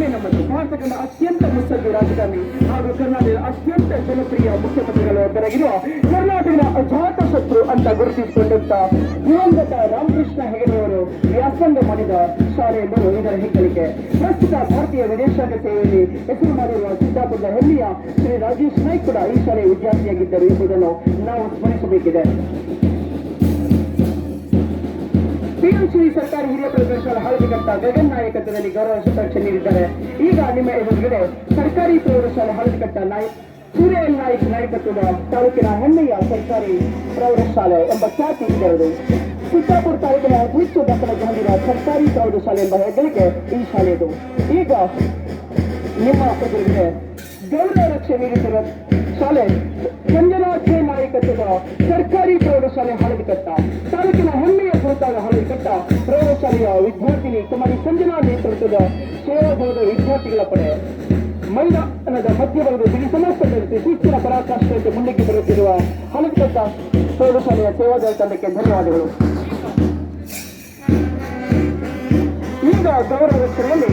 ಹೆಮ್ಮೆಯ ನಮ್ಮಲ್ಲಿ ಭಾರತ ಕಂಡ ಅತ್ಯಂತ ಮುತ್ಸದ್ದಿ ರಾಜಧಾನಿ ಹಾಗೂ ಕರ್ನಾಟಕದ ಅತ್ಯಂತ ಜನಪ್ರಿಯ ಮುಖ್ಯಮಂತ್ರಿಗಳು ಒಬ್ಬರಾಗಿರುವ ಕರ್ನಾಟಕದ ಅಜಾತ ಶತ್ರು ಅಂತ ಗುರುತಿಸಿಕೊಂಡಂತ ದಿವಂಗತ ರಾಮಕೃಷ್ಣ ಹೆಗಡೆಯವರು ವ್ಯಾಸಂಗ ಮಾಡಿದ ಶಾಲೆ ಎಂಬುದು ಇದರ ಹೆಗ್ಗಳಿಕೆ. ಪ್ರಸ್ತುತ ಭಾರತೀಯ ವಿದೇಶಾಂಗ ಸೇವೆಯಲ್ಲಿ ಹೆಸರು ಮಾಡಿರುವ ಸಿದ್ದಾಪುರದ ಹೆಮ್ಮೆಯ ಶ್ರೀ ರಾಜೇಶ್ ನಾಯ್ಕ್ ಕೂಡ ಈ ಶಾಲೆಯ ವಿದ್ಯಾರ್ಥಿಯಾಗಿದ್ದರು ಎಂಬುದನ್ನು ನಾವು ಸ್ಮರಿಸಬೇಕಿದೆ. ಪಿಎಂಶ್ರೀ ಸರ್ಕಾರಿ ಹಿರಿಯ ಪ್ರೌಢಶಾಲಾ ಹಳದಿಘಟ್ಟ ಗಗನ್ ನಾಯಕತ್ವದಲ್ಲಿ ಗೌರವ ಶತಾಕ್ಷ ನೀಡಿದ್ದಾರೆ. ಈಗ ನಿಮ್ಮ ಎದುರುಗಡೆ ಸರ್ಕಾರಿ ಪ್ರೌಢಶಾಲೆ ಹಳದಿಘಟ್ಟ ನಾಯಕ್ ಸೂರ್ಯ ನಾಯಕ್ ನಾಯ್ಕ್ ನಾಯಕತ್ವದ ತಾಲೂಕಿನ ಹೆಮ್ಮೆಯ ಸರ್ಕಾರಿ ಪ್ರೌಢಶಾಲೆ ಎಂಬ ಖ್ಯಾತಿ ಇದೆ ಸಿದ್ದಾಪುರ ತಾಲೂಕಿನ ಹೆಚ್ಚು ದಾಖಲಾತಿ ಹೊಂದಿದ ಸರ್ಕಾರಿ ಪ್ರೌಢಶಾಲೆ ಎಂಬ ಹೆಗ್ಗಳಿಕೆ ಈ ಶಾಲೆಯದು. ಈಗ ನಿಮ್ಮ ಎದುರುಗಡೆ ಗೌರವ ರಕ್ಷೆ ನೀಡುತ್ತಿರುವ ಶಾಲೆ. ಸಂಜನಾ ನಾಯಕತ್ವದ ಸರ್ಕಾರಿ ಪ್ರೌಢಶಾಲೆ ಹಳದಿಕಟ್ಟ ಪ್ರೌಢಶಾಲೆಯ ವಿದ್ಯಾರ್ಥಿನಿ ಕುಮಾರಿ ಸಂಜನಾ ನೇತೃತ್ವದ ಸೇವಾಭವದ ವಿದ್ಯಾರ್ಥಿಗಳ ಪಡೆ. ಮೈದಾನದ ಮಧ್ಯಭಾಗದ ಬಿಡಿ ಸಮಸ್ತದಲ್ಲಿ ಶಿಸ್ತಿನ ಪರಾಕಾಷ್ಠೆಯಂತೆ ಮುಂದಕ್ಕೆ ಬರುತ್ತಿರುವ ಹಲಕಟ್ಟ ಪ್ರೌಢಶಾಲೆಯ ಸೇವಾದಾಯ ತಂಡಕ್ಕೆ ಧನ್ಯವಾದಗಳು. ಈಗ ಗೌರವ ರಕ್ಷಣೆಯಲ್ಲಿ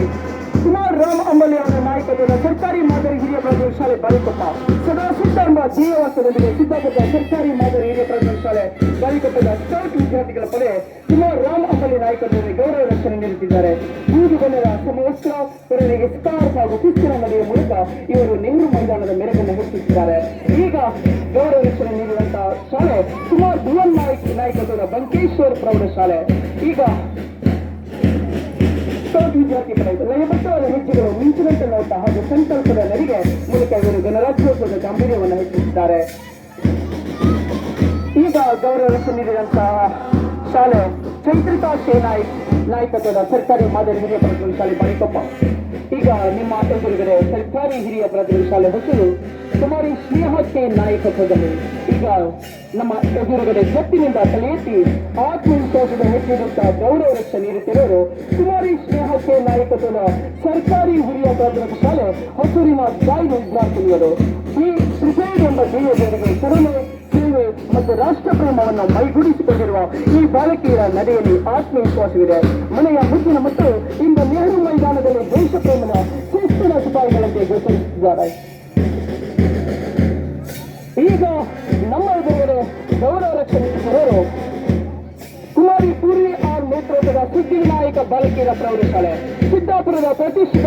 ಕುಮಾರ್ ರಾಮ್ ಅಂಬಲಿ ಅವರ ನಾಯಕತ್ವದ ಸರ್ಕಾರಿ ಮಾದರಿ ಹಿರಿಯ ಪ್ರಾಥಮಿಕ ಶಾಲೆ ಬಾಲಿಕೊಪ್ಪ ಸದಾ ಎಂಬ ಧ್ಯೇಯವಾಸದೊಂದಿಗೆ ಸಿದ್ದಾಪುರದ ಸರ್ಕಾರಿ ಮಾದರಿ ಹಿರಿಯ ಪ್ರಾಥಮಿಕ ಶಾಲೆ ಬಾಲಿಕೊಪ್ಪದ ಸ್ಕೌಟ್ ವಿದ್ಯಾರ್ಥಿಗಳ ಪಡೆ ಕುಮಾರ್ ರಾಮ್ ಅಂಬಲಿ ನಾಯಕತ್ವದಲ್ಲಿ ಗೌರವ ರಕ್ಷಣೆ ನೀಡುತ್ತಿದ್ದಾರೆ. ಬೂದು ಬಣ್ಣದ ಸಮವಸ್ತ್ರ ಇವರಿಗೆ ಸ್ಕಾರ್ಫ್ ಹಾಗೂ ಕಿಸ್ತಿನ ನಡೆಯುವ ಮೂಲಕ ಇವರು ನೆಹರು ಮೈದಾನದ ಮೆರಗನ್ನು ಹೆಚ್ಚಿಸಿದ್ದಾರೆ ಈಗ ಗೌರವ ರಕ್ಷಣೆ ನೀಡಿದಂತಹ ಶಾಲೆ ಕುಮಾರ್ ಭುವನ್ ನಾಯಕ್ ನಾಯಕತ್ವದ ಬಂಕೇಶ್ವರ್ ಪ್ರೌಢಶಾಲೆ. ಈಗ ಸ್ಕೌಟ್ ವಿದ್ಯಾರ್ಥಿ ಪಡೆ ಲಯಬದ್ಧವಾದ ಹೆಜ್ಜೆಗಳು ಮಿಂಚಿನಂತೆ ನೋಟ ಹಾಗೂ ಸಂಕಲ್ಪದ ನಡಿಗೆ ಮೂಲಕ ಇವರು ಗಣರಾಜ್ಯೋತ್ಸವದ ಗಾಂಭೀರ್ಯವನ್ನು ಹೆಚ್ಚಿಸಿದ್ದಾರೆ ಈಗ ಗೌರವ ನೀಡಿದಂತಹ ಶಾಲೆ ಚೈತ್ರಿಕಾ ಸೇನಾಯ್ ನಾಯ್ಕ್ ನಾಯಕತ್ವದ ಸರ್ಕಾರಿ ಮಾದರಿ ಹಿರಿಯ ಪ್ರಾಥಮಿಕ ಶಾಲೆ ಬಾಳಿಕೊಪ್ಪ ಈಗ ನಿಮ್ಮ ಎದುರುಗಡೆ ಸರ್ಕಾರಿ ಹಿರಿಯ ಪ್ರಾಥಮಿಕ ಶಾಲೆ ಹೆಸರು ಕುಮಾರಿ ಸ್ನೇಹ ಕೆ ನಾಯಕತ್ವದಲ್ಲಿ. ಈಗ ನಮ್ಮ ಎದುರುಗಡೆ ಸತ್ತಿನಿಂದ ತಲೆ ಎತ್ತಿ ಆತ್ಮವಿಶ್ವಾಸದ ಹೆಚ್ಚಿಡುತ್ತಾ ಗೌರವ ರಕ್ಷೆ ನೀಡುತ್ತಿರುವರು ಕುಮಾರಿ ಸ್ನೇಹಕ್ಕೆ ನಾಯಕತ್ವದ ಸರ್ಕಾರಿ ಹಿರಿಯ ಪ್ರಾಥಮಿಕ ಶಾಲೆ ಹೊಸೂರಿನ ಜಾಯ್ ವಿದ್ಯಾರ್ಥಿನಿಯರು. ಈ ಕ್ರಿಕೆಟ್ ಎಂಬ ಧ್ಯೇಯದೊಂದಿಗೆ ಕರುಣೆ ಸೇವೆ ಮತ್ತು ರಾಷ್ಟ್ರ ಪ್ರೇಮವನ್ನು ಮೈಗೂಡಿಸಿಕೊಂಡಿರುವ ಈ ಬಾಲಕಿಯರ ನಡೆಯಲ್ಲಿ ಆತ್ಮವಿಶ್ವಾಸವಿದೆ. ಮನೆಯ ಮುದ್ದಿನ ಮತ್ತು ಇಂದು ನೆಹರು ಮೈದಾನದಲ್ಲಿ ದೇಶ ಪ್ರೇಮದ ಶಿಸ್ತಿನ ಸಿಪಾಯಿಗಳಂತೆ ಗೋಚರಿಸುತ್ತಿದ್ದಾರೆ ಸಿದ್ಧಿವಿನಾಯಕ ಬಾಲಕಿಯರ ಪ್ರೌಢಶಾಲೆ ಸಿದ್ದಾಪುರದ ಪ್ರತಿಷ್ಠಿತ